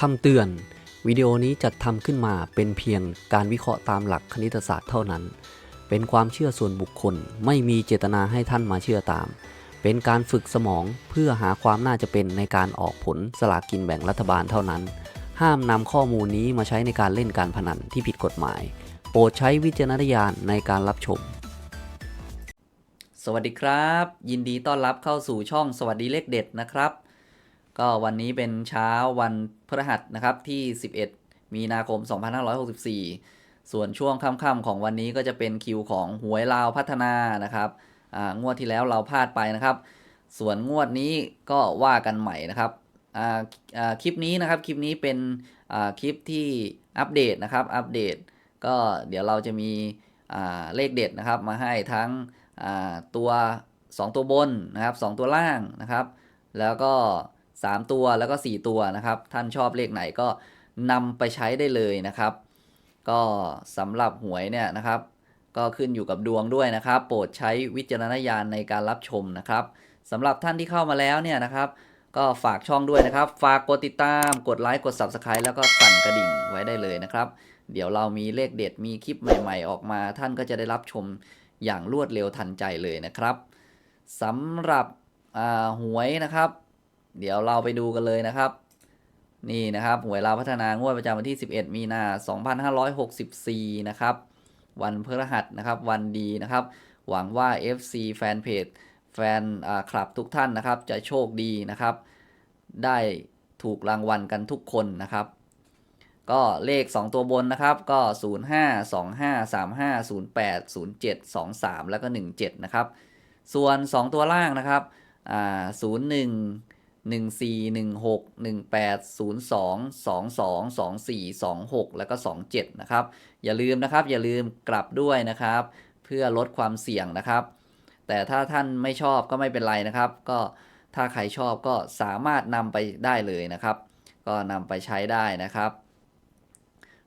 คำเตือน วิดีโอนี้จัดทำขึ้นมาเป็นเพียงการวิเคราะห์ตามหลักคณิตศาสตร์เท่านั้น เป็นความเชื่อส่วนบุคคล ไม่มีเจตนาให้ท่านมาเชื่อตาม เป็นการฝึกสมองเพื่อหาความน่าจะเป็นในการออกผลสลากกินแบ่งรัฐบาลเท่านั้น ห้ามนำข้อมูลนี้มาใช้ในการเล่นการพนันที่ผิดกฎหมาย โปรดใช้วิจารณญาณในการรับชม สวัสดีครับ ยินดีต้อนรับเข้าสู่ช่องสวัสดีเลขเด็ดนะครับ ก็วันนี้เป็นเช้าวันพฤหัสนะครับที่ 11 มีนาคม 2564 ส่วนช่วงค่ำๆของวันนี้ก็จะเป็นคิวของหวยลาวพัฒนานะครับอ่างวดที่แล้วเราพลาดไปนะครับ ส่วนงวดนี้ก็ว่ากันใหม่นะครับอ่าคลิปนี้นะครับคลิปนี้เป็นอ่าคลิปที่อัปเดตนะครับอัปเดต ก็เดี๋ยวเราจะมีอ่าเลขเด็ดนะครับ มาให้ทั้งอ่าตัว 2 ตัวบนนะครับ 2 ตัวล่างนะครับ แล้วก็ 3 ตัวแล้วก็ 4 ตัวนะครับ ท่านชอบเลขไหนก็นำไปใช้ได้เลยนะครับ ก็สำหรับหวยเนี่ยนะครับ ก็ขึ้นอยู่กับดวงด้วยนะครับ โปรดใช้วิจารณญาณในการรับชมนะครับสำหรับท่านที่เข้ามาแล้วเนี่ยนะครับ ก็ฝากช่องด้วยนะครับ ฝากกดติดตามกดไลค์กด Subscribe แล้วก็สั่นกระดิ่งไว้ได้เลยนะครับ เดี๋ยวเรามีเลขเด็ดมีคลิปใหม่ ๆ ออกมา ท่านก็จะได้รับชมอย่างรวดเร็วทันใจเลยนะครับสำหรับหวยนะครับ เดี๋ยวเราไปดูกันเลยนะครับ นี่นะครับหวยลาวพัฒนางวดประจำวันที่ 11 มีนา2564 นะครับ วันพฤหัสนะครับ วันดีนะครับ หวังว่า FC แฟนเพจแฟนคลับทุกท่านนะครับ จะโชคดีนะครับ ได้ถูกรางวัลกันทุกคนนะครับ ก็เลข 2 ตัวบนนะครับ ก็ 0 5 2 5 3 5 0 8 0 7 2 3 แล้วก็ 17 นะครับ ส่วน 2 ตัวล่างนะครับอ่า0 1 1 4 1 6 1 8 0 2 2 2 2 4 2 6 แล้วก็ 27 นะครับ อย่าลืมนะครับ อย่าลืมกลับด้วยนะครับ เพื่อลดความเสี่ยงนะครับ แต่ถ้าท่านไม่ชอบก็ไม่เป็นไรนะครับ ก็ถ้าใครชอบก็สามารถนำไปได้เลยนะครับ ก็นำไปใช้ได้นะครับ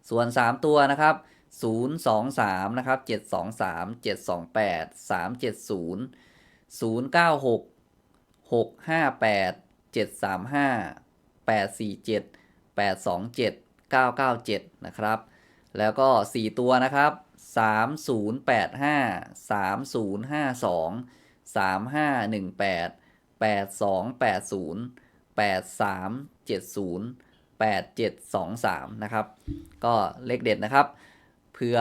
ส่วน 3 ตัวนะครับ0 2 3นะครับ7 2 3 7 2 7 3 5 8 4 7 8 2 7 9 9 7 นะครับ แล้วก็ 4 ตัวนะครับ 3 0 8 5 3 0 5 2 3 5 1 8 8 2 8 0 8 3 7 0 8 7 2 3 นะครับ ก็เลขเด็ดนะครับ เผื่อ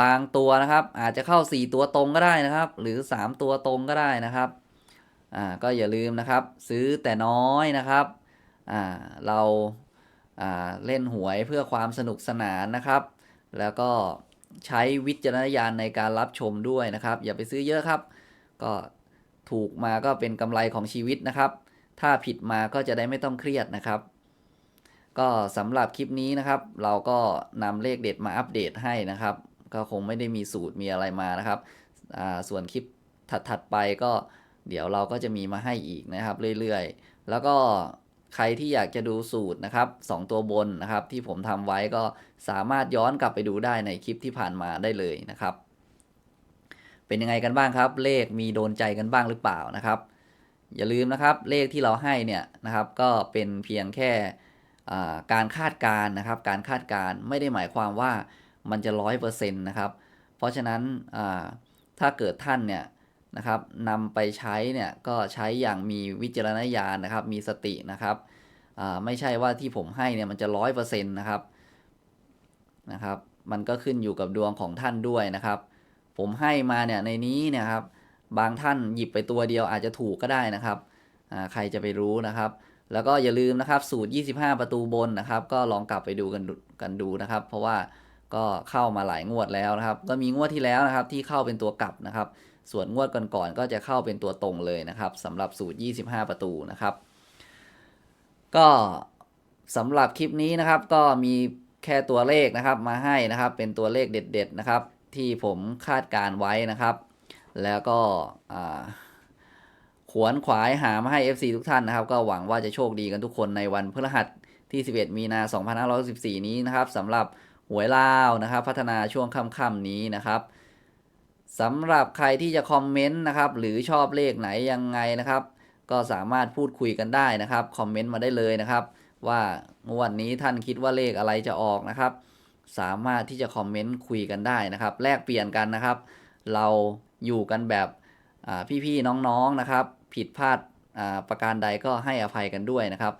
บางตัวนะครับ อาจจะเข้า 4 ตัวตรงก็ได้นะครับ หรือ 3 ตัวตรงก็ได้นะครับ อ่าก็อย่าลืมนะครับ ซื้อแต่น้อยนะครับอ่าเราอ่าเล่นหวยเพื่อความสนุกสนานนะครับ แล้วก็ใช้วิจารณญาณในการรับชมด้วยนะครับ อย่าไปซื้อเยอะครับ ก็ถูกมาก็เป็นกำไรของชีวิตนะครับ ถ้าผิดมาก็จะได้ไม่ต้องเครียดนะครับ ก็สำหรับคลิปนี้นะครับ เราก็นำเลขเด็ดมาอัปเดตให้นะครับ ก็คงไม่ได้มีสูตรมีอะไรมานะครับอ่าส่วนคลิปถัดๆไปก็ เดี๋ยวเราก็จะมีมาให้อีกนะครับเรื่อยๆ แล้วก็ใครที่อยากจะดูสูตรนะครับสองตัวบนนะครับที่ผมทำไว้ก็สามารถย้อนกลับไปดูได้ในคลิปที่ผ่านมาได้เลยนะครับ เป็นยังไงกันบ้างครับ เลขมีโดนใจกันบ้างหรือเปล่านะครับ อย่าลืมนะครับเลขที่เราให้เนี่ยนะครับก็เป็นเพียงแค่การคาดการณ์นะครับ การคาดการณ์ไม่ได้หมายความว่ามันจะร้อยเปอร์เซ็นต์นะครับ เพราะฉะนั้นถ้าเกิดท่านเนี่ย นะครับนำไปใช้เนี่ยก็ใช้อย่างมีวิจารณญาณนะครับ มีสตินะครับอ่าไม่ใช่ว่าที่ผมให้เนี่ยมันจะร้อยเปอร์เซ็นต์นะครับนะครับ มันก็ขึ้นอยู่กับดวงของท่านด้วยนะครับ ผมให้มาเนี่ยในนี้เนี่ยครับบางท่านหยิบไปตัวเดียวอาจจะถูกก็ได้นะครับอ่าใครจะไปรู้นะครับ แล้วก็อย่าลืมนะครับสูตร 25 ประตูบนนะครับ ก็ลองกลับไปดูกันดูกันดูนะครับ เพราะว่าก็เข้ามาหลายงวดแล้วนะครับ ก็มีงวดที่แล้วนะครับที่เข้าเป็นตัวกลับนะครับ ส่วนงวดก่อนๆก็จะเข้าเป็นตัวตรงเลยนะครับสำหรับสูตร 25 ประตูนะครับ ก็สำหรับคลิปนี้นะครับ ก็มีแค่ตัวเลขนะครับมาให้นะครับ เป็นตัวเลขเด็ด ๆ นะครับ ที่ผมคาดการไว้นะครับ แล้วก็ขวนขวายหามาให้ FC ทุกท่านนะครับ ก็หวังว่าจะโชคดีกันทุกคนในวันพฤหัสที่ 11 มีนา 2514นี้นะครับสำหรับหวยลาวนะครับ พัฒนาช่วงค่ำๆนี้นะครับ สำหรับใครที่จะคอมเมนต์นะครับ หรือชอบเลขไหนยังไงนะครับ ก็สามารถพูดคุยกันได้นะครับ คอมเมนต์มาได้เลยนะครับ ว่างวดนี้ท่านคิดว่าเลขอะไรจะออกนะครับ สามารถที่จะคอมเมนต์คุยกันได้นะครับ แลกเปลี่ยนกันนะครับ เราอยู่กันแบบอ่พี่ๆน้องๆนะครับ ผิดพลาดประการใดก็ให้อภัยกันด้วยนะครับ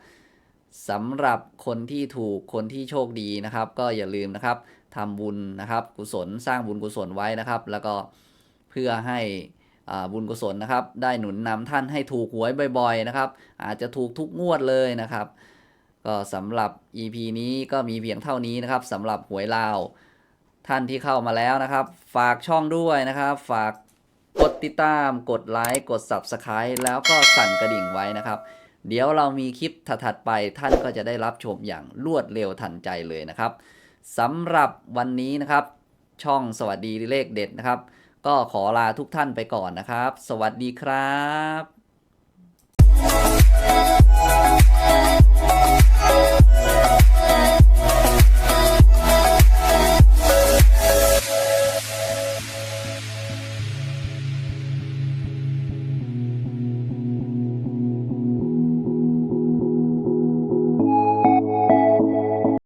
สำหรับคนที่ถูกคนที่โชคดีนะครับ ก็อย่าลืมนะครับ ทำบุญนะครับ กุศลสร้างบุญกุศลไว้นะครับ แล้วก็เพื่อให้อาบุญกุศลนะครับ ได้หนุนนำท่านให้ถูกหวยบ่อยๆนะครับ อาจจะถูกทุกงวดเลยนะครับ ก็สำหรับ EP นี้ก็มีเพียงเท่านี้นะครับสำหรับหวยลาวท่านที่เข้ามาแล้วนะครับ ฝากช่องด้วยนะครับ ฝากกดติดตาม กดไลค์กด Subscribe แล้วก็สั่นกระดิ่งไว้นะครับ เดี๋ยวเรามีคลิปถัดๆไปท่านก็จะได้รับชมอย่างรวดเร็วทันใจเลยนะครับ สำหรับวันนี้นะครับ ช่องสวัสดีเลขเด็ดนะครับ ก็ขอลาทุกท่านไปก่อนนะครับ สวัสดีครับ